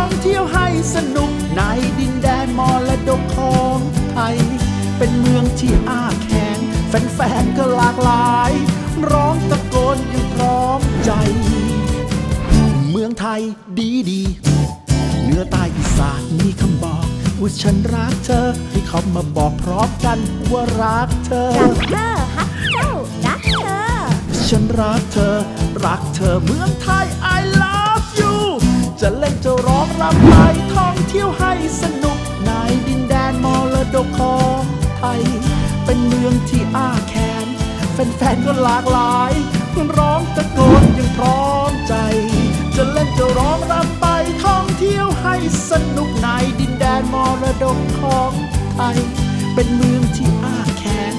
ง เที่ยวให้สนุกในดินแดนมรดกของไทย เป็นเมืองที่อ้าแขนแฟนๆก็หลากหลาย ร้องตะโกนอยังพร้อมใจ เมืองไทยดีดีเหนือใต้อีสานมีคำบอกว่าฉันรักเธอ ให้เขามาบอกพร้อมกันว่ารักเธอ รักเธอฮักเจ้ารักเธอ ฉันรักเธอ รักเธอเมืองไทย I love you จะเล่นจะร้องรำไปท่องเที่ยวให้สนุกในดินแดนมรดกของไทย เป็นเมืองที่อ้าแขนแฟนๆก็หลากหลายร้องตะโกนยังพร้อมใจ จะเล่นจะร้องรำไปท่องเที่ยวให้สนุกในดินแดนมรดกของไทย เป็นเมืองที่อ้าแขน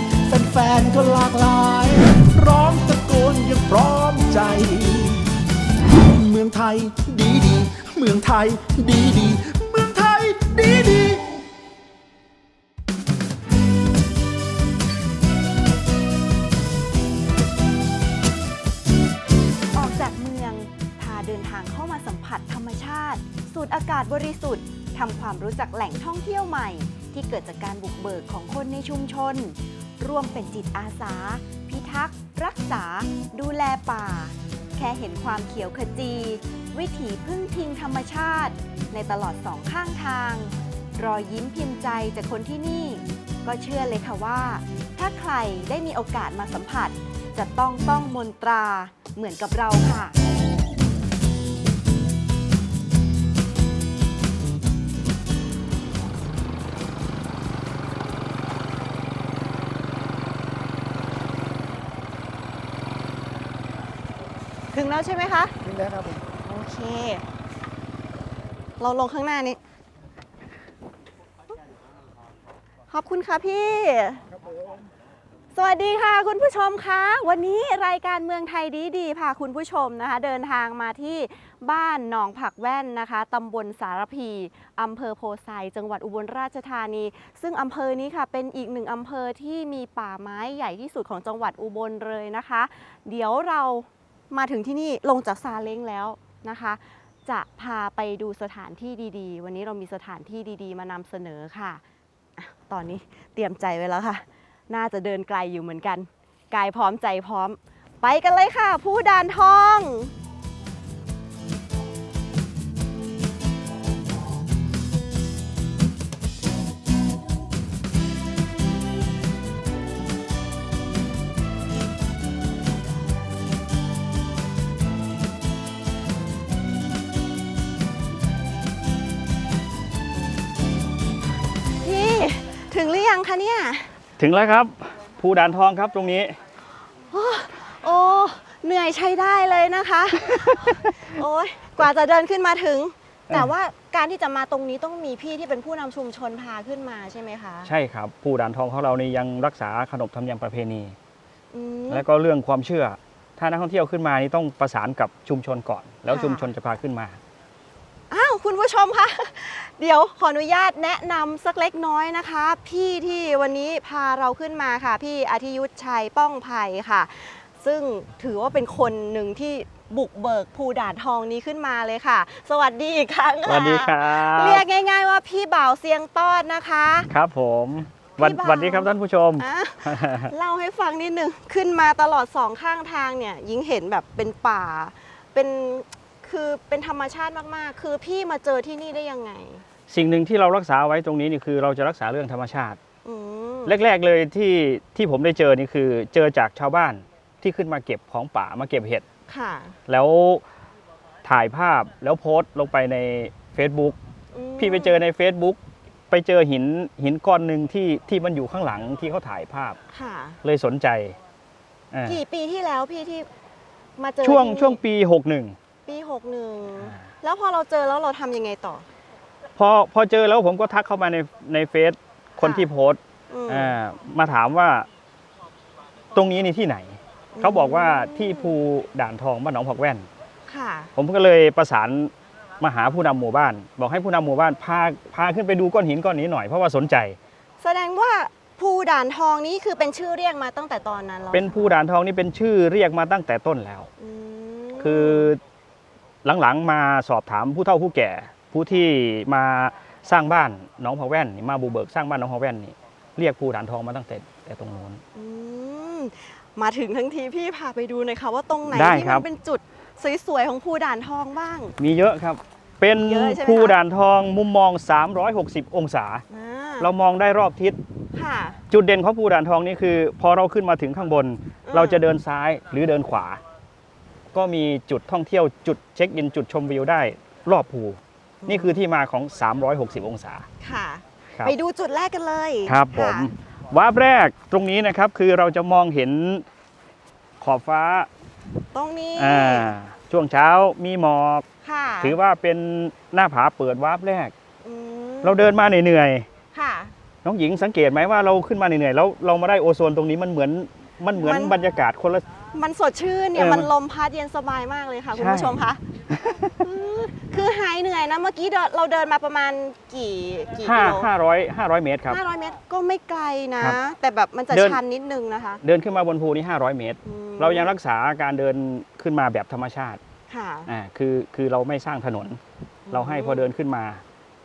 แฟนๆก็หลากหลาย ร้องตะโกนยังพร้อมใจ เมืองไทยดีดี เมืองไทย ดีดีเมืองไทย ดีดีออกจากเมือง พาเดินทางเข้ามาสัมผัสธรรมชาติ สูดอากาศบริสุทธิ์ทำความรู้จักแหล่งท่องเที่ยวใหม่ ที่เกิดจากการบุกเบิกของคนในชุมชน ร่วมเป็นจิตอาสา พิทักษ์ รักษา ดูแลป่า แค่เห็นความเขียวขจี วิถีพึ่งพิงธรรมชาติ ในตลอดสองข้างทาง รอยยิ้มพิมพ์ใจจากคนที่นี่ ก็เชื่อเลยค่ะว่า ถ้าใครได้มีโอกาสมาสัมผัส จะต้องต้องมนตราเหมือนกับเราค่ะถึงแล้วใช่ไหมคะ ถึงแล้วครับผมโอ เคเราลงข้างหน้านี้ ขอบคุณค่ะพี่ สวัสดีค่ะคุณผู้ชมคะ วันนี้รายการเมืองไทยดีดีๆพาคุณผู้ชมนะคะ เดินทางมาที่บ้านหนองผักแว่นนะคะตำบลสารพีอำเภอโพไซจังหวัดอุบลราชธานี ซึ่งอำเภอนี้ค่ะเป็นอีกหนึ่งอำเภอที่มีป่าไม้ใหญ่ที่สุดของจังหวัดอุบลเลยนะคะ เดี๋ยวเรามาถึงที่นี่ลงจากซาเล้งแล้ว นะคะ จะพาไปดูสถานที่ดีๆ วันนี้เรามีสถานที่ดีๆ มานำเสนอค่ะ ตอนนี้เตรียมใจไว้แล้วค่ะ น่าจะเดินไกลอยู่เหมือนกัน กายพร้อมใจพร้อม ไปกันเลยค่ะ ผู้ดานทอง ยังคะเนี่ย ถึงแล้วครับภูด่านทองครับตรงนี้โอ้เหนื่อยใช้ได้เลยนะคะ โอ้ยกว่าจะเดินขึ้นมาถึง แต่ว่าการที่จะมาตรงนี้ต้องมีพี่ที่เป็นผู้นำชุมชนพาขึ้นมาใช่ไหมคะ ใช่ครับภูด่านทองของเรานี่ยังรักษาขนบธรรมเนียมประเพณีอืมและก็เรื่องความเชื่อ ถ้านักท่องเที่ยวขึ้นมานี่ต้องประสานกับชุมชนก่อน แล้วค่ะชุมชนจะพาขึ้นมาอ้าว คุณผู้ชมคะเดี๋ยวขออนุญาตแนะนำสักเล็กน้อยนะคะ พี่ที่วันนี้พาเราขึ้นมาค่ะ พี่อาทิยุทธชัยป้องภัยค่ะ ซึ่งถือว่าเป็นคนหนึ่งที่บุกเบิกภูด่านทองนี้ขึ้นมาเลยค่ะ สวัสดีอีกครั้งสวัสดีคค่ะรับเรียกง่าย ๆ ว่าพี่บ่าวเสียงต้อนนะคะ ครับผมวันพี่บ่าวสวัสดีครับท่านผู้ชม อะ เล่าให้ฟังนิดนึงขึ้นมาตลอดสองข้างทางเนี่ยยิงเห็นแบบเป็นป่า เป็น คือเป็นธรรมชาติมากๆ คือพี่มาเจอที่นี่ได้ยังไง สิ่งหนึ่งที่เรารักษาไว้ตรงนี้นี่คือเราจะรักษาเรื่องธรรมชาติ อืมแรก ๆ เลยที่ที่ผมได้เจอนี่คือ เจอจากชาวบ้านที่ขึ้นมาเก็บของป่ามาเก็บเห็ด ค่ะ แล้วถ่ายภาพแล้วโพสต์ลงไปใน Facebook อืมพี่ไปเจอใน Facebook ไปเจอหินหินก้อนหนึ่งที่ที่มันอยู่ข้างหลังที่เขาถ่ายภาพค่ะ เลยสนใจอ่ากี่ปีที่แล้วพี่ที่มาเจอช่วงที่นี่ช่วงปี 61 ปี61แล้วพอเราเจอแล้วเราทำยังไงต่อ พอพอเจอแล้วผมก็ทักเข้ามาในในเฟซคนค่ะ ที่โพสต์อืมอ่ามาถามว่า ตรงนี้นี่ที่ไหน เขาบอกว่าที่ภูด่านทองบ้านหนองผักแว่น ค่ะ ผมก็เลยประสานมาหาผู้นำหมู่บ้าน บอกให้ผู้นำหมู่บ้านพาพาขึ้นไปดูก้อนหินก้อนนี้หน่อยเพราะว่าสนใจ แสดงว่าภูด่านทองนี้คือเป็นชื่อเรียกมาตั้งแต่ตอนนั้นแล้วเป็นภูด่านทองนี่เป็นชื่อเรียกมาตั้งแต่ต้นแล้ว อืมคือ หลังๆมาสอบถามผู้เฒ่าผู้แก่ ผู้ที่มาสร้างบ้านหน้องผักแว่นนี่มาบูเบิกสร้างบ้านหน้องผักแว่นนี่เรียกภูด่านทองมาตั้งแต่แต่ตรงนู้น อืมมาถึงทั้งทีพี่พาไปดูหน่อยค่ะว่าตรงไหนได้ที่ครัมับ นเป็นจุดสวยๆของภูด่านทองบ้าง มีเยอะครับ เป็นเยอะใช่ไหมคะ ภูด่านทองมุมมอง 360 องศา อ่าเรามองได้รอบทิศ ค่ะ จุดเด่นของภูด่านทองนี่คือ พอเราขึ้นมาถึงข้างบน อืม เราจะเดินซ้ายหรือเดินขวา ก็มีจุดท่องเที่ยวจุดเช็คอิน จุดชมวิวได้รอบภูนี่คือที่มาของ 360 องศาค่ะ ครับ ไปดูจุดแรกกันเลยครับผะมวาร์ปแรกตรงนี้นะครับคือเราจะมองเห็นขอบฟ้าตรงนี้อ่าช่วงเช้ามีหมอก ค่ะถือว่าเป็นหน้าผาเปิดวาร์ปแรกอืมเราเดินมาเหนื่อยค่ะ ๆน้องหญิงสังเกตไหมว่าเราขึ้นมาเหนื่อยๆแล้วเรามาได้โอโซนตรงนี้มันเหมือน มันเหมือนมันบรรยากาศคนละ มันสดชื่นเนี่ย เออมันลมพัดเย็นสบายมากเลยค่ะคุณใช่ผู้ชมคะอืมคือหายเหนื่อยนะ เมื่อกี้เดินเราเดินมาประมาณกี่กี่ห้ากิโลห้าร้อยห้าร้อยเมตรครับ ห้าร้อยเมตรก็ไม่ไกลนะ ครับแต่แบบมันจะเดิน ชันนิดนึงนะคะเดินขึ้นมาบนภูนี่500 เมตร อืมเรายังรักษาการเดินขึ้นมาแบบธรรมชาติค่ะ อ่าคือคือเราไม่สร้างถนน เราให้พอเดินขึ้นมา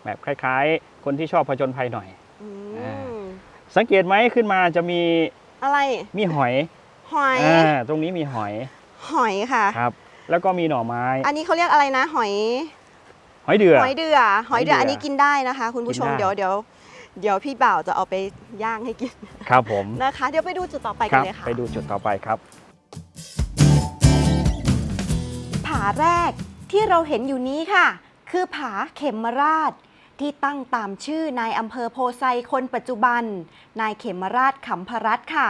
แบบคล้าย ๆ คนที่ชอบผจญภัยหน่อย อือ่ามสังเกตไหมขึ้นมาจะมี อะไรมีหอยหอยอ่าตรงนี้มีหอยหอยค่ะ ครับ แล้วก็มีหน่อไม้ อันนี้เขาเรียกอะไรนะ หอย หอยเดือหอยเดือหอยเดือหอยเดืออัอันนี้กินได้นะคะ คุณผู้ชมกินได้เดี๋ยวเดี๋ยวเดี๋ยวพี่บ่าวจะเอาไปย่างให้กินครับผมนะคะ เดี๋ยวไปดูจุดต่อไปคกันรับเลยค่ะไปดูจุดต่อไปครับผาแรกที่เราเห็นอยู่นี้ค่ะ คือผาเข็มราช ที่ตั้งตามชื่อนายอำเภอโพไซคนปัจจุบัน นายเขมราชขำพรัตค่ะ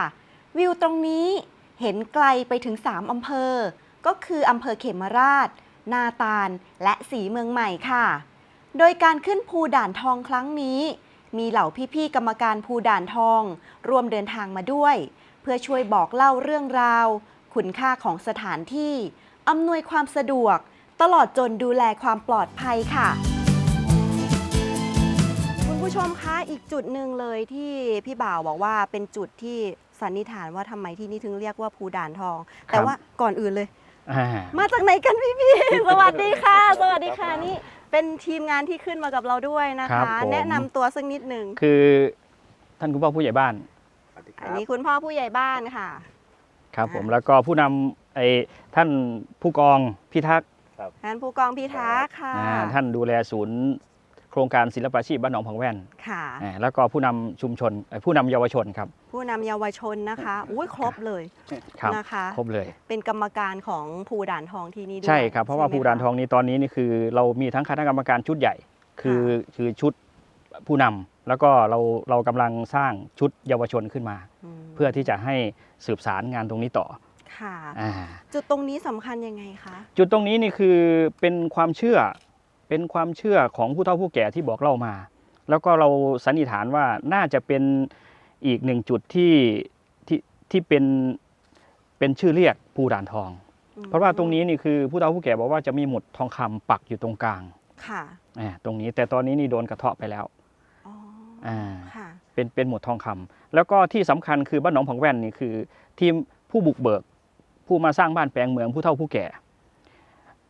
วิวตรงนี้เห็นไกลไปถึง 3 อำเภอ ก็คืออำเภอเขมราช นาตาล และสีเมืองใหม่ค่ะ โดยการขึ้นภูด่านทองครั้งนี้ มีเหล่าพี่ๆกรรมการภูด่านทอง ร่วมเดินทางมาด้วย เพื่อช่วยบอกเล่าเรื่องราว คุณค่าของสถานที่อำนวยความสะดวก ตลอดจนดูแลความปลอดภัยค่ะ ชมคะอีกจุดหนึ่งเลยที่พี่บ่าวบอกว่าเป็นจุดที่สันนิษฐานว่าทำไมที่นี่ถึงเรียกว่าภูด่านทอง แต่ว่าก่อนอื่นเลย อ่า มาจากไหนกันพี่พี่ๆสวัสดีค่ะ สวัสดีค่ะนี่เป็นทีมงานที่ขึ้นมากับเราด้วยนะครัคะ บผม แนะนำตัวสักนิดหนึ่งคือท่านคุณพ่อผู้ใหญ่บ้านอันนี้คุณพ่อผู้ใหญ่บ้านค่ะ ครับผมอ่าแล้วก็ผู้นำไอ้ท่านผู้กองพิทักษ์ท่านผู้กองพิทักษ์ค่ะ อ่าท่านดูแลศูนย์ โครงการศิลปาชีพบ้านหนองผังแว่นค่ะ อ่าแล้วก็ผู้นำชุมชนเอ่อผู้นำเยาวชนครับ ผู้นำเยาวชนนะคะอุ้ยครบเลยครับ นะคะ ครบเลย เป็นกรรมการของภูด่านทองที่นี่ด้วยใช่ครับ เพราะว่าใช่ไหมภูดานคะทองนี้ตอนนี้นี่คือ เรามีทั้งคณะกรรมการชุดใหญ่ คือคือชุดผู้นำแล้วก็เราเรากำลังสร้างชุดเยาวชนขึ้นมา มเพื่อที่จะให้สืบสารงานตรงนี้ต่อค่ะ อ่า จุดตรงนี้สำคัญยังไงคะ จุดตรงนี้นี่คือเป็นความเชื่อ เป็นความเชื่อของผู้เฒ่าผู้แก่ที่บอกเล่ามา แล้วก็เราสันนิษฐานว่าน่าจะเป็นอีกหนึ่งจุดที่ที่ที่เป็นเป็นชื่อเรียกภูด่านทองอืมเพราะว่าตรงนี้นี่คือผู้เฒ่าผู้แก่บอกว่าจะมีหมุดทองคำปักอยู่ตรงกลางค่ะอ่าตรงนี้แต่ตอนนี้นี่โดนกระเทาะไปแล้วอ๋ออ่าค่ะเป็นเป็นหมุดทองคำแล้วก็ที่สำคัญคือบ้านหนองผังแว่นนี่คือ ทีมผู้บุกเบิก ผู้มาสร้างบ้านแปลงเมืองผู้เฒ่าผู้แก่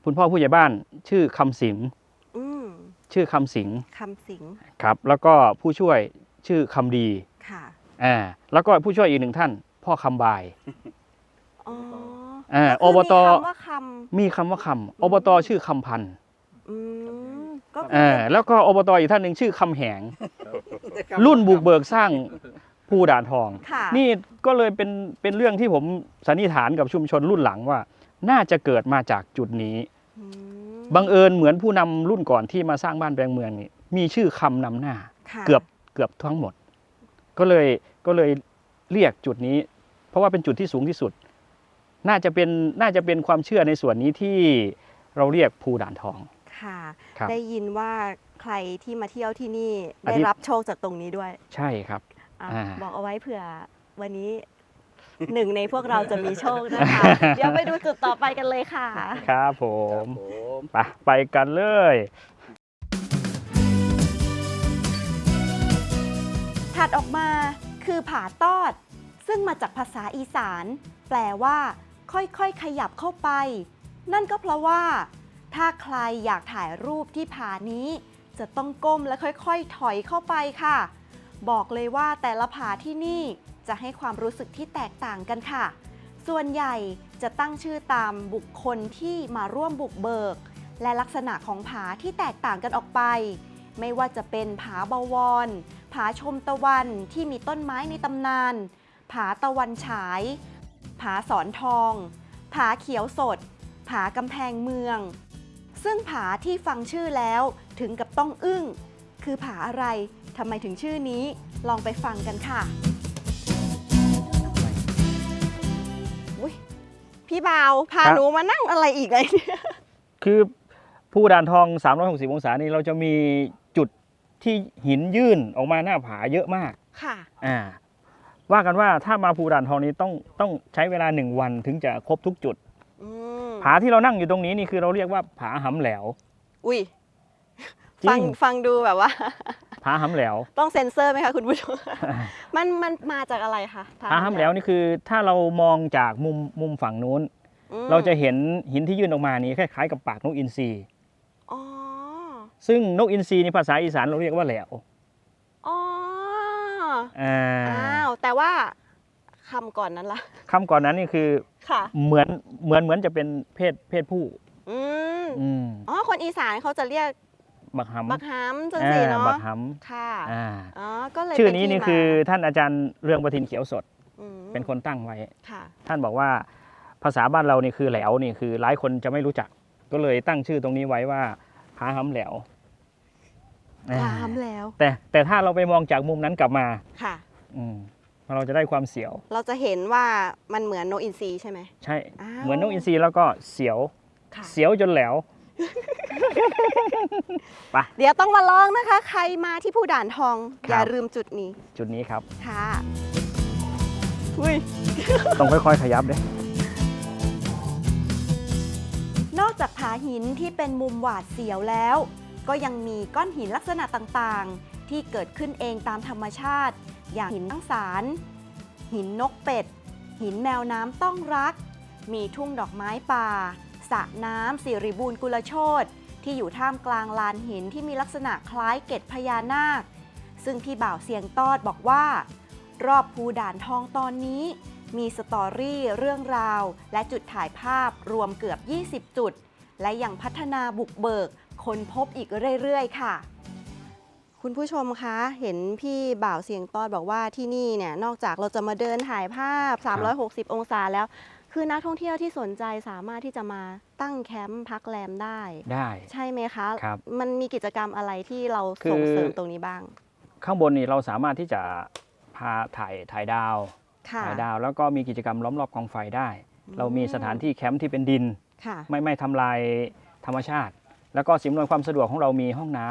คุณพ่อผู้ใหญ่บ้านชื่อคำสิงอืม ชื่อคำสิงคำสิงครับ แล้วก็ผู้ช่วยชื่อคำดีค่ะอ่าแล้วก็ผู้ช่วยอีกหนึ่งท่าน พ่อคำบายอ๋ออ่าก็อบคือตมีคำว่าคมีคำว่าคำอบตชื่อคำพันธ์ำอืมก็คืออ่าแล้วก็อบตอีกท่านหนึ่งชื่อคำแหง รุ่นบุกเบิกสร้างภูด่านทองค่ะนี่ก็เลยเป็นเป็นเรื่องที่ผมสันนิษฐานกับชุมชนรุ่นหลังว่า น่าจะเกิดมาจากจุดนี้อืม บังเอิญเหมือนผู้นำรุ่นก่อนที่มาสร้างบ้านแปลงเมืองนี่มีชื่อคำนำหน้าค่ะเกือบเกือบทั้งหมด ก็เลยก็เลยเรียกจุดนี้ เพราะว่าเป็นจุดที่สูงที่สุด น่าจะเป็นน่าจะเป็นความเชื่อในส่วนนี้ที่เราเรียกภูด่านทองค่ะครับได้ยินว่าใครที่มาเที่ยวที่นี่อาได้ทิตย์รับโชคจากตรงนี้ด้วย ใช่ครับอะอ่าบอกเอาไว้เผื่อวันนี้ หนึ่งในพวกเราจะมีโชคนะคะ เดี๋ยวไปดูจุดต่อไปกันเลยค่ะ ครับผมไปไปกันเลย ถัดออกมาคือผาตอด ซึ่งมาจากภาษาอีสาน แปลว่า ค่อยๆ ขยับเข้าไป นั่นก็เพราะว่า ถ้าใครอยากถ่ายรูปที่ผานี้ จะต้องก้มและค่อยๆ ถอยเข้าไปค่ะ บอกเลยว่าแต่ละผาที่นี่ จะให้ความรู้สึกที่แตกต่างกันค่ะ ส่วนใหญ่จะตั้งชื่อตามบุคคลที่มาร่วมบุกเบิก และลักษณะของผาที่แตกต่างกันออกไป ไม่ว่าจะเป็นผาบวร ผาชมตะวันที่มีต้นไม้ในตำนาน ผาตะวันฉาย ผาสอนทอง ผาเขียวสด ผากำแพงเมือง ซึ่งผาที่ฟังชื่อแล้วถึงกับต้องอึ้ง คือผาอะไรทำไมถึงชื่อนี้ ลองไปฟังกันค่ะ พี่บ่าวพาครับหนูมานั่งอะไรอีกเลยเนี่ยคือภูด่านทอง 360 องศานี่เราจะมีจุดที่หินยื่นออกมาหน้าผาเยอะมาก ค่ะ อ่า ว่ากันว่าถ้ามาภูด่านทองนี้ต้องต้องใช้เวลาหนึ่งวันถึงจะครบทุกจุด อืมผาที่เรานั่งอยู่ตรงนี้นี่คือเราเรียกว่าผาหำแหลว อุ้ยจริฟังง ฟังดูแบบว่า ผาหำแหลวต้องเซ็นเซอร์ไหมคะคุณผู้ชม มันมันมาจากอะไรคะผาหำแหลวนี่คือถ้าเรามองจากมุมมุมฝั่งนู้นอืมเราจะเห็นหินที่ยื่นออกมานี่คล้ายๆกับปากนกอินทรีอ๋อซึ่งนกอินทรีในภาษาอีสานเราเรียกว่าแหลวอ๋ออ่าอ้าวแต่ว่าคำก่อนนั้นล่ะคำก่อนนั้นนี่คือค่ะเหมือนเหมือนเหมือนจะเป็นเพศเพศผู้อืมอืมอ๋อคนอีสานเขาจะเรียก บักหำบักฮัมจังอ่าสีเนาะบักหค่ะำอ่าอ๋อก็เลยชื่อเป็นี้ที่นี่มาคือท่านอาจารย์เรืองประทินเขียวสดมเป็นคนตั้งไว้ค่ะท่านบอกว่าภาษาบ้านเรานี่คือแหลวนี่คือหลายคนจะไม่รู้จัก ก็เลยตั้งชื่อตรงนี้ไว้ว่าผาหำแหลวอ่าถามแล้วแต่แต่ถ้าเราไปมองจากมุมนั้นกลับมาค่ะ อืมเราจะได้ความเสียว เราจะเห็นว่ามันเหมือนนกอินทรีใช่ไหมใช่อ้าวเหมือนนกอินทรีแล้วก็เสียวค่ะเสียวจนแหลว เดี๋ยวต้องมาลองนะคะ ใครมาที่ผู้ด่านทอง ครับ อย่าลืมจุดนี้จุดนี้ครับ ค่ะอุ้ย ต้องค่อยๆ ขยับเลยนอกจากผาหินที่เป็นมุมหวาดเสียวแล้ว ก็ยังมีก้อนหินลักษณะต่างๆ ที่เกิดขึ้นเองตามธรรมชาติ อย่างหินทั้งสาร หินนกเป็ด หินแมวน้ำต้องรัก มีทุ่งดอกไม้ป่า สระน้ำสิริบูรณ์กุลโชตที่อยู่ท่ามกลางลานหินที่มีลักษณะคล้ายเกล็ดพญานาค ซึ่งพี่บ่าวเสียงตอดบอกว่า รอบภูด่านทองตอนนี้ มีสตอรี่เรื่องราว และจุดถ่ายภาพรวมเกือบ 20 จุด และยังพัฒนาบุกเบิกคนพบอีกเรื่อยๆ ค่ะคุณผู้ชมคะ เห็นพี่บ่าวเสียงตอดบอกว่าที่นี่เนี่ย นอกจากเราจะมาเดินถ่ายภาพ 360 องศาแล้ว คือนักท่องเที่ยวที่สนใจสามารถที่จะมาตั้งแคมป์พักแรมได้ ได้ ใช่ไหมคะ ครับ มันมีกิจกรรมอะไรที่เราคือส่งเสริมตรงนี้บ้าง ข้างบนนี่เราสามารถที่จะพาถ่ายถ่ายดาวค่ะ ถ่ายดาว แล้วก็มีกิจกรรมล้อมรอบกองไฟได้ อืม เรามีสถานที่แคมป์ที่เป็นดิน ค่ะ ไม่ไม่ทำลายธรรมชาติ แล้วก็สิ่งอำนวยความสะดวกของเรามีห้องน้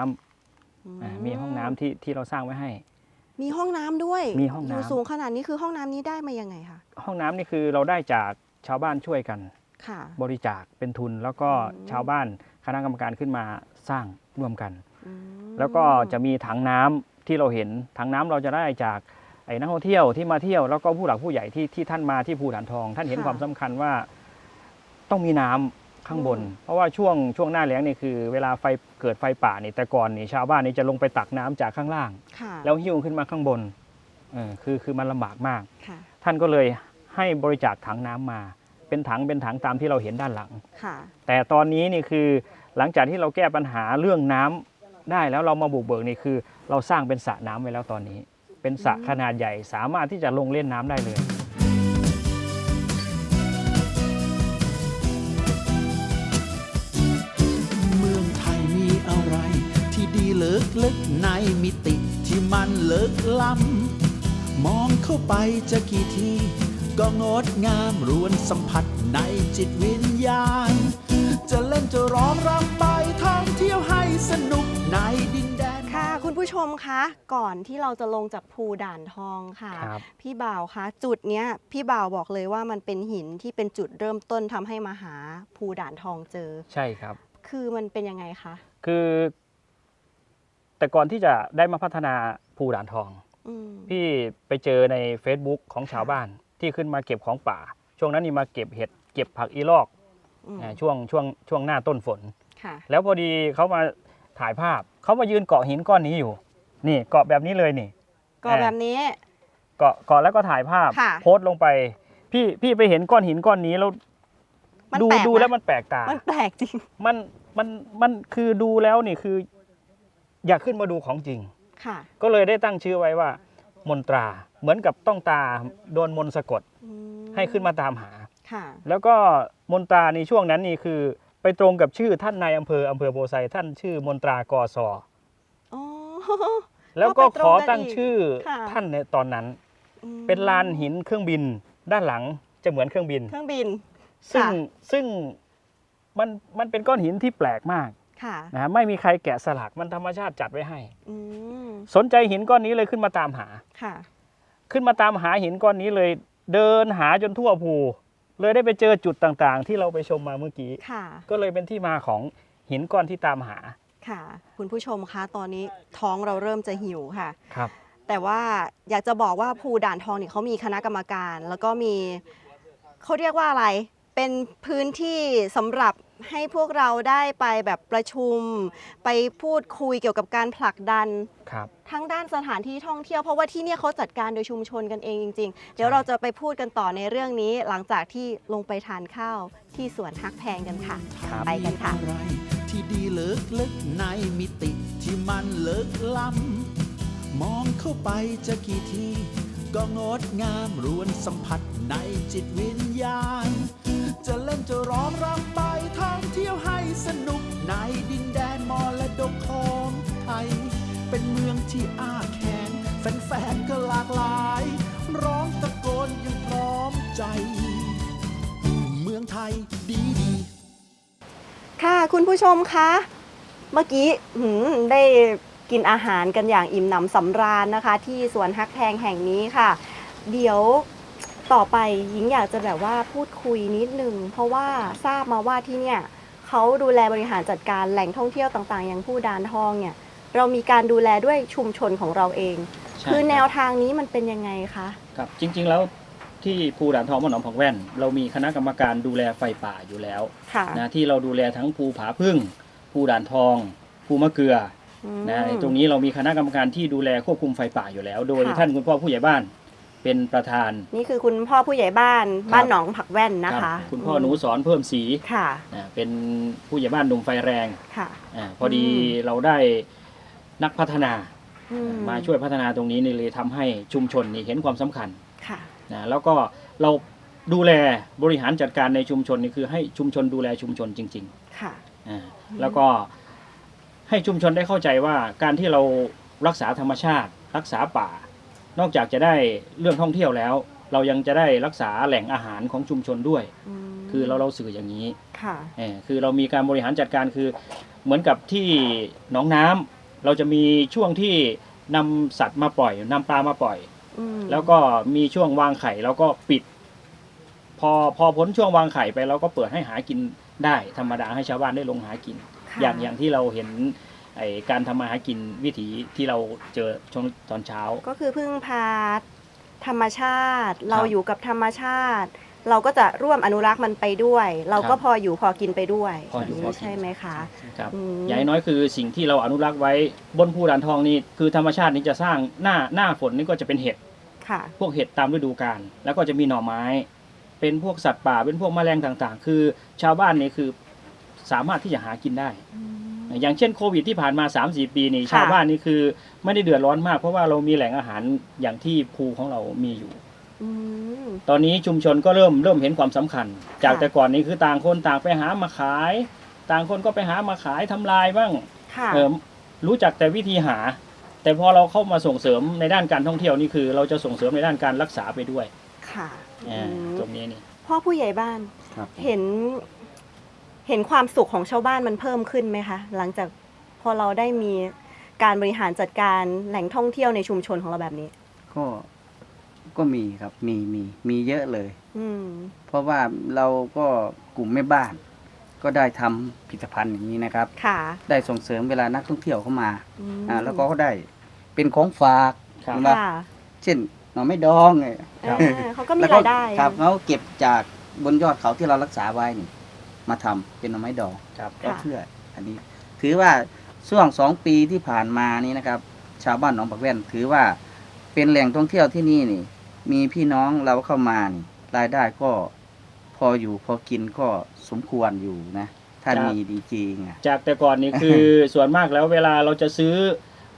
ำอ่ามีห้องน้ำที่ที่เราสร้างไว้ให้ มีห้องน้ำด้วยมีห้องน้ำ ยู่สูงขนาดนี้คือห้องน้ำนี้ได้มายังไงคะ ห้องน้ำนี่คือเราได้จาก ชาวบ้านช่วยกันค่ะบริจาคเป็นทุน แล้วก็อืมชาวบ้านคณะกรรมการขึ้นมาสร้างร่วมกันอืมแล้วก็จะมีถังน้ำที่เราเห็นถังน้ำเราจะได้จากไอ้นักท่องเที่ยวที่มาเที่ยวแล้วก็ผู้หลักผู้ใหญ่ที่ที่ท่านมาที่ภูฐานทอง ท่านเห็นความสำคัญว่าต้องมีน้ำข้างบน เพราะว่าช่วงช่วงหน้าแล้งนี่คือ เวลาไฟเกิดไฟป่านี่แต่ก่อนนี่ชาวบ้านนี่จะลงไปตักน้ำจากข้างล่างค่ะแล้วหิ้วขึ้นมาข้างบนเออคือคือมันลำบากมากค่ะท่านก็เลยให้บริจาคถังน้ำมา เป็นถังเป็นถังตามที่เราเห็นด้านหลัง ค่ะ แต่ตอนนี้นี่คือหลังจากที่เราแก้ปัญหาเรื่องน้ำได้แล้วเรามาบุกเบิกนี่คือ เราสร้างเป็นสระน้ำไว้แล้วตอนนี้ เป็นสระอืมขนาดใหญ่สามารถที่จะลงเล่นน้ำได้เลย เมืองไทยมีอะไร ที่ดีเลิกลึกในมิติที่มันเลิกล้ำมองเข้าไปจะกี่ที ก็งดงามรวนสัมผัสในจิตวิญญาณ จะเล่นจะร้องรำไปท่องเที่ยวให้สนุกในดินแดน ค่ะ คุณผู้ชมคะ ก่อนที่เราจะลงจากภูด่านทองค่ะ ครับ พี่บ่าวคะจุดเนี้ยพี่บ่าวบอกเลยว่ามันเป็นหินที่เป็นจุดเริ่มต้นทำให้มาหาภูด่านทองเจอ ใช่ครับ คือมันเป็นยังไงคะคือ แต่ก่อนที่จะได้มาพัฒนาภูด่านทอง อืมพี่ไปเจอใน Facebook ของชาวบ้าน ที่ขึ้นมาเก็บของป่า ช่วงนั้นนี่มาเก็บเห็ดเก็บผักอีลอกอืมอ่าช่วงช่วงช่วงหน้าต้นฝนค่ะแล้วพอดีเขามาถ่ายภาพเขามายืนเกาะหินก้อนนี้อยู่ นี่เกาะแบบนี้เลยนี่ก็แบบนี้ เกาะเกาะแล้วก็ถ่ายภาพค่ะโพสต์ลงไป พี่พี่ไปเห็นก้อนหินก้อนนี้แล้วมันดูแปลกดูนะแล้วมันแปลกตา มันแปลกจริง มันมันมันคือดูแล้วนี่คือ อยากขึ้นมาดูของจริง ค่ะ ก็เลยได้ตั้งชื่อไว้ว่า มนตรา เหมือนกับต้องตาโดนมนต์สะกดอืมให้ขึ้นมาตามหาค่ะแล้วก็มนตราในช่วงนั้นนี่คือไปตรงกับชื่อท่านนายอำเภออำเภอโพไซท่านชื่อมนตรากอซออ๋อแล้วก็ก็ไปตขรงอกันตั้งอีกชื่อค่ะท่านในตอนนั้นอืมเป็นลานหินเครื่องบินด้านหลังจะเหมือนเครื่องบิน เครื่องบิน ซึ่งค่ะซึ่งมันมันเป็นก้อนหินที่แปลกมากค่ะ นะฮะไม่มีใครแกะสลักมันธรรมชาติจัดไว้ให้อืมสนใจหินก้อนนี้เลยขึ้นมาตามหาค่ะขึ้นมาตามหาหินก้อนนี้เลยเดินหาจนทั่วภูเลยได้ไปเจอจุดต่างๆ ที่เราไปชมมาเมื่อกี้ค่ะก็เลยเป็นที่มาของหินก้อนที่ตามหาค่ะ คุณผู้ชมคะตอนนี้ท้องเราเริ่มจะหิวค่ะครับแต่ว่าอยากจะบอกว่าภูด่านทองเนี่ยเขามีคณะกรรมการ แล้วก็มีเขาเรียกว่าอะไร เป็นพื้นที่สำหรับ ให้พวกเราได้ไปแบบประชุม ไปพูดคุยเกี่ยวกับการผลักดัน ครับ ทั้งด้านสถานที่ท่องเที่ยวเพราะว่าที่เนี่ยเขาจัดการโดยชุมชนกันเองจริง ๆ เดี๋ยวเราจะไปพูดกันต่อในเรื่องนี้ หลังจากที่ลงไปทานข้าวที่สวนฮักแพงกันค่ะ ครับ ไปกันค่ะ อะไรที่ดีเลิกลึกในมิติที่มันเลิกล้ำมองเข้าไปจะกี่ที ก็งดงามรวนสัมผัสในจิตวิญญาณ จะเล่นจะร้องรำไป ที่อ้าแขนแฟนๆก็หลากหลาย ร้องตะโกนยังพร้อมใจ เมืองไทยดีดีค่ะคุณผู้ชมคะเมื่อกี้หืมได้กินอาหารกันอย่างอิ่มหนำสำราญนะคะ ที่สวนฮักแพงแห่งนี้ค่ะ เดี๋ยวต่อไปหญิงอยากจะแบบว่าพูดคุยนิดนึง เพราะว่าทราบมาว่าที่เนี่ยเขาดูแลบริหารจัดการแหล่งท่องเที่ยวต่างๆ อย่างผู้ดานทองเนี่ย เรามีการดูแลด้วยชุมชนของเราเอง ใช่คือแนวรับทางนี้มันเป็นยังไงคะ ครับจริง ๆ แล้วที่ภูด่านทองบ้านหนองผักแว่น เรามีคณะกรรมการดูแลไฟป่าอยู่แล้วค่ะนะที่เราดูแลทั้งภูผาพึ่งภูด่านทองภูมะเกลืออืมนะตรงนี้เรามีคณะกรรมการที่ดูแลควบคุมไฟป่าอยู่แล้ว โดยค่ะ ท่านคุณพ่อผู้ใหญ่บ้านเป็นประธาน นี่คือคุณพ่อผู้ใหญ่บ้าน ครับ บ้านหนองผักแว่นนะรัคะบคุณพ่อหนูสอนเพิ่มสีค่ะ นะเป็นผู้ใหญ่บ้านหนุ่มไฟแรงค่ะ อาพอดีอืม เราได้ นักพัฒนาอืมาช่วยพัฒนาตรงนี้นี่เลยทำให้ชุมชนนี่เห็นความสำคัญค่ะ นะแล้วก็เราดูแลบริหารจัดการในชุมชนนี่คือให้ชุมชนดูแลชุมชนจริงค่ะ ๆอ่าแล้วก็ให้ชุมชนได้เข้าใจว่าการที่เรารักษาธรรมชาติ รักษาป่า นอกจากจะได้เรื่องท่องเที่ยวแล้ว เรายังจะได้รักษาแหล่งอาหารของชุมชนด้วย มคือเราเราสื่ออย่างนี้ ค่ะ เออคือเรามีการบริหารจัดการคือเหมือนกับที่หนองน้ำ เราจะมีช่วงที่นำสัตว์มาปล่อยนำปลามาปล่อย อืมแล้วก็มีช่วงวางไข่แล้วก็ปิด พอพอพ้นช่วงวางไข่ไปเราก็เปิดให้หากินได้ ธรรมดาให้ชาวบ้านได้ลงหากิน ค่ะอย่างอย่างที่เราเห็นไอการทำมาหากินวิถีที่เราเจอช่วงตอนเช้า ก็คือพึ่งพาธรรมชาติ เราครับอยู่กับธรรมชาติ เราก็จะร่วมอนุรักษ์มันไปด้วย เราก็ครับพออยู่พอกินไปด้วยพออยู่แบบพอนี้กิน ใช่ไหมคะ ครับอืม อย่างน้อยคือสิ่งที่เราอนุรักษ์ไว้บนภูด่านทองนี่คือธรรมชาตินี่จะสร้างหน้าหน้าฝนนี่ก็จะเป็นเห็ดค่ะ พวกเห็ดตามฤดูกาลแล้วก็จะมีหน่อไม้ เป็นพวกสัตว์ป่าเป็นพวกแมลงต่างๆ คือชาวบ้านนี่คือสามารถที่จะหากินได้ อย่างเช่นโควิดที่ผ่านมา 3-4 ปีนี่ค่ะ ชาวบ้านนี่คือไม่ได้เดือดร้อนมาก เพราะว่าเรามีแหล่งอาหารอย่างที่ภูของเรามีอยู่ อืมตอนนี้ชุมชนก็เริ่มเริ่มเห็นความสำคัญ จากค่ะแต่ก่อนนี้คือต่างคนต่างไปหามาขาย ต่างคนก็ไปหามาขายทำลายบ้างค่ะ เออรู้จักแต่วิธีหา แต่พอเราเข้ามาส่งเสริมในด้านการท่องเที่ยวนี่คือ เราจะส่งเสริมในด้านการรักษาไปด้วยค่ะอ่าอืมตรงนี้นี่ พ่อผู้ใหญ่บ้านครับเห็น เห็นความสุขของชาวบ้านมันเพิ่มขึ้นไหมคะ หลังจากพอเราได้มีการบริหารจัดการแหล่งท่องเที่ยวในชุมชนของเราแบบนี้ ก็ ก็มีครับมีมีมีเยอะเลย อืม เพราะว่าเราก็กลุ่มแม่บ้าน ก็ได้ทำผลิตภัณฑ์อย่างนี้นะครับ ค่ะได้ส่งเสริมเวลานักท่องเที่ยวเข้ามาอืมอ่าแล้วก็ได้เป็นของฝากครับเห็นปะค่ะเช่นหน่อไม้ดองไงเออเขาก็มีแล้วรายได้ครับเขาเก็บจากบนยอดเขาที่เรารักษาไว้นี่มาทำเป็นหน่อไม้ดอง ครับ ก็เพื่ออันนี้ถือว่าช่วงสองปีที่ผ่านมานี้นะครับ ชาวบ้านหนองปักแว่น ถือว่าเป็นแหล่งท่องเที่ยวที่นี่นี่ มีพี่น้องเราเข้ามานี่รายได้ก็พออยู่พอกินก็สมควรอยู่นะถ้าครับ มีดีจริงอะ จากแต่ก่อนนี่คือ ส่วนมากแล้วเวลาเราจะซื้อ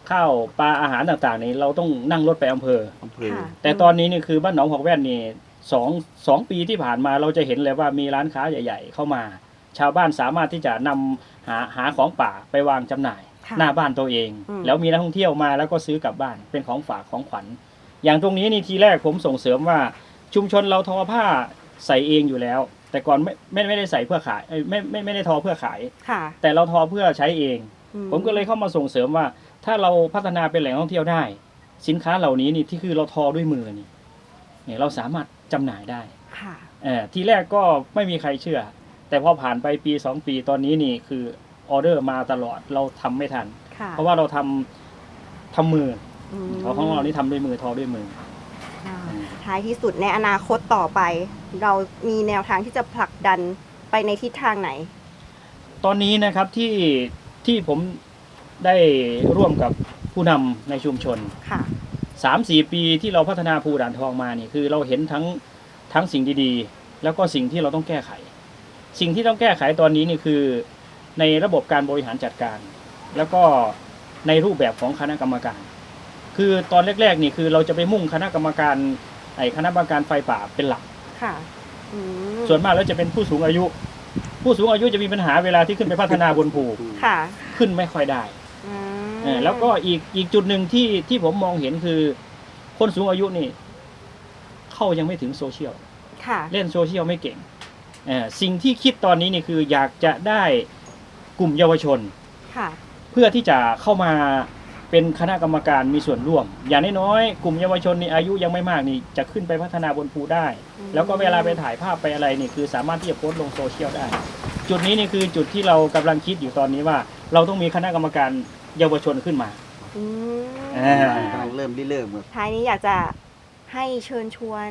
ข้าวปลาอาหารต่างๆ นี่เราต้องนั่งรถไปอำเภอ อำเภอค่ะ แต่ตอนนี้นี่คือบ้านหนองผักแว่นนี่สองสองปีที่ผ่านมาเราจะเห็นเลยว่ามีร้านค้าใหญ่ ๆ เข้ามา ชาวบ้านสามารถที่จะนำหาหาของป่าไปวางจำหน่าย ค่ะหน้าบ้านตัวเอง อืมแล้วมีนักท่องเที่ยวมาแล้วก็ซื้อกลับบ้านเป็นของฝากของขวัญ อย่างตรงนี้นี่ทีแรกผมส่งเสริมว่าชุมชนเราทอผ้าใส่เองอยู่แล้ว แต่ก่อนไม่ไม่ไม่ได้ใส่เพื่อขายเอ้ยไม่ไม่ไม่ได้ทอเพื่อขาย ค่ะแต่เราทอเพื่อใช้เอง อืผมก็เลยเข้ามาส่งเสริมว่า ถ้าเราพัฒนาเป็นแหล่งท่องเที่ยวได้ สินค้าเหล่านี้นี่ที่คือเราทอด้วยมือนี่เนี่ยเราสามารถจำหน่ายได้ค่ะ เออทีแรกก็ไม่มีใครเชื่อ แต่พอผ่านไปปีสองปีตอนนี้นี่คือออเดอร์มาตลอดเราทำไม่ทัน ค่ะเพราะว่าเราทำทำมืออื มเขาของเรานี่ทำด้วยมือทอด้วยมือ ค่ะท้ายที่สุดในอนาคตต่อไป เรามีแนวทางที่จะผลักดันไปในทิศทางไหน ตอนนี้นะครับที่ที่ผมได้ร่วมกับผู้นำในชุมชน ค่ะสามสี่ปีที่เราพัฒนาภูด่านทองมานี่คือเราเห็นทั้งทั้งสิ่งดีๆ แล้วก็สิ่งที่เราต้องแก้ไข สิ่งที่ต้องแก้ไขตอนนี้นี่คือในระบบการบริหารจัดการ แล้วก็ในรูปแบบของคณะกรรมการ คือตอนแรกๆนี่คือเราจะไปมุ่งคณะกรรมการไอ้คณะกรรมการไฟป่าเป็นหลัก ค่ะอืมส่วนมากแล้วจะเป็นผู้สูงอายุ ผู้สูงอายุจะมีปัญหาเวลาที่ขึ้นไปพัฒนาบนภูค่ะขึ้นไม่ค่อยได้อืมเออแล้วก็อีกอีกจุดหนึ่งที่ที่ผมมองเห็นคือ คนสูงอายุนี่ เข้ายังไม่ถึงโซเชียล ค่ะเล่นโซเชียลไม่เก่งเออสิ่งที่คิดตอนนี้นี่คืออยากจะได้กลุ่มเยาวชน ค่ะ เพื่อที่จะเข้ามา เป็นคณะกรรมการมีส่วนร่วม อย่างน้อยๆกลุ่มเยาวชนนี่อายุยังไม่มากนี่จะขึ้นไปพัฒนาบนภูได้อืมแล้วก็เวลาไปถ่ายภาพไปอะไรนี่คือสามารถที่จะโพสต์ลงโซเชียลได้ จุดนี้นี่คือจุดที่เรากำลังคิดอยู่ตอนนี้ว่า เราต้องมีคณะกรรมการเยาวชนขึ้นมาอืมอ่ากำลังเริ่มริเริ่มครับท้ายนี้อยากจะให้เชิญชวน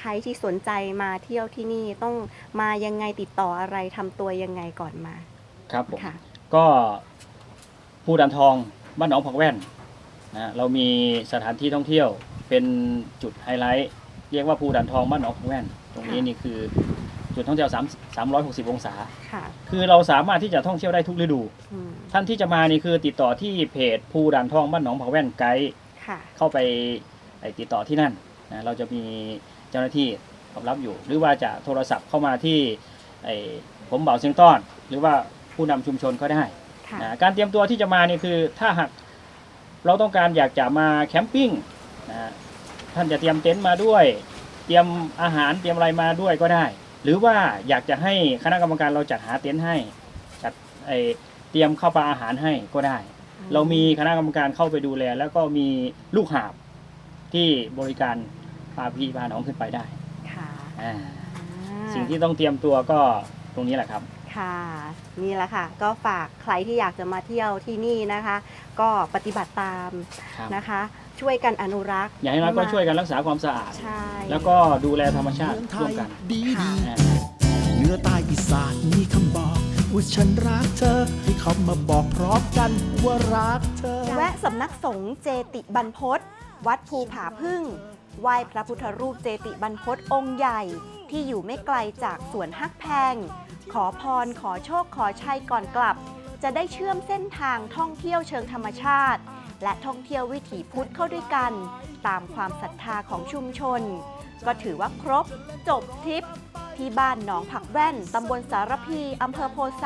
ใครที่สนใจมาเที่ยวที่นี่ต้องมายังไงติดต่ออะไรทำตัวยังไงก่อนมา ครับผมค่ะก็ภูดันทอง บ้านหนองผักแว่นนะเรามีสถานที่ท่องเที่ยวเป็นจุดไฮไลท์เรียกว่าภูดันทองบ้านหนองผักแว่น ตรงนี้ค่ะนี่คือจุดท่องเที่ยว3 360 องศา ค่ะคือเราสามารถที่จะท่องเที่ยวได้ทุกฤดู อืมท่านที่จะมานี่คือติดต่อที่เพจภูดันทองบ้านหนองผักแว่นไกด์ค่ะ เข้าไปไปติดต่อที่นั่นนะเราจะมีเจ้าหน้าที่ตอบรับอยู่ หรือว่าจะโทรศัพท์เข้ามาที่ไอ้ผมเบาเสียงต้อน หรือว่าผู้นำชุมชนก็ได้ ค่ะ นะการเตรียมตัวที่จะมานี่คือถ้าหากเราต้องการอยากจะมาแคมปิ้งนะฮะท่านจะเตรียมเต็นท์มาด้วย เตรียมอาหารเตรียมอะไรมาด้วยก็ได้ หรือว่าอยากจะให้คณะกรรมการเราจัดหาเต็นท์ให้จัดไอเตรียมข้าวปลาอาหารให้ก็ได้ เรามีคณะกรรมการเข้าไปดูแล แล้วก็มีลูกหาบที่บริการพาพี่พาน้องขึ้นไปได้ค่ะอ่าอ่าสิ่งที่ต้องเตรียมตัวก็ตรงนี้แหละครับ ค่ะนี่แหละค่ะ ก็ฝากใครที่อยากจะมาเที่ยวที่นี่นะคะ ก็ปฏิบัติตามครับนะคะ ช่วยกันอนุรักษ์อย่างน้อยก็ช่วยกันรักษาความสะอาด ใช่ แล้วก็ดูแลธรรมชาติเมืองไทร่วมยกันดีค่ะดีอ่าเหนือใต้อีสานมีคำบอก ว่าฉันรักเธอ ให้เขามาบอกพร้อมกันว่ารักเธอ แวะสำนักสงฆ์เจติบรรพตวัดภูผาพึ่งไหว้พระพุทธรูปเจติบรรพตองค์ใหญ่ ที่อยู่ไม่ไกลจากสวนฮักแพง ขอพรขอโชคขอชัยก่อนกลับ จะได้เชื่อมเส้นทางท่องเที่ยวเชิงธรรมชาติ และท่องเที่ยววิถีพุทธเข้าด้วยกัน ตามความศรัทธาของชุมชน ก็ถือว่าครบ จบทริป ที่บ้านหนองผักแว่นตำบลสารพีอำเภอโพไซ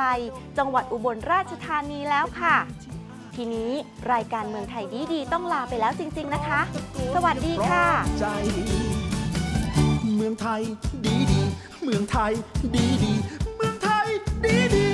จังหวัดอุบลราชธานีแล้วค่ะ ทีนี้รายการเมืองไทยดีๆ ต้องลาไปแล้วจริง ๆนะคะ สวัสดีค่ะ เมืองไทยดีดี เมืองไทยดีดี baby.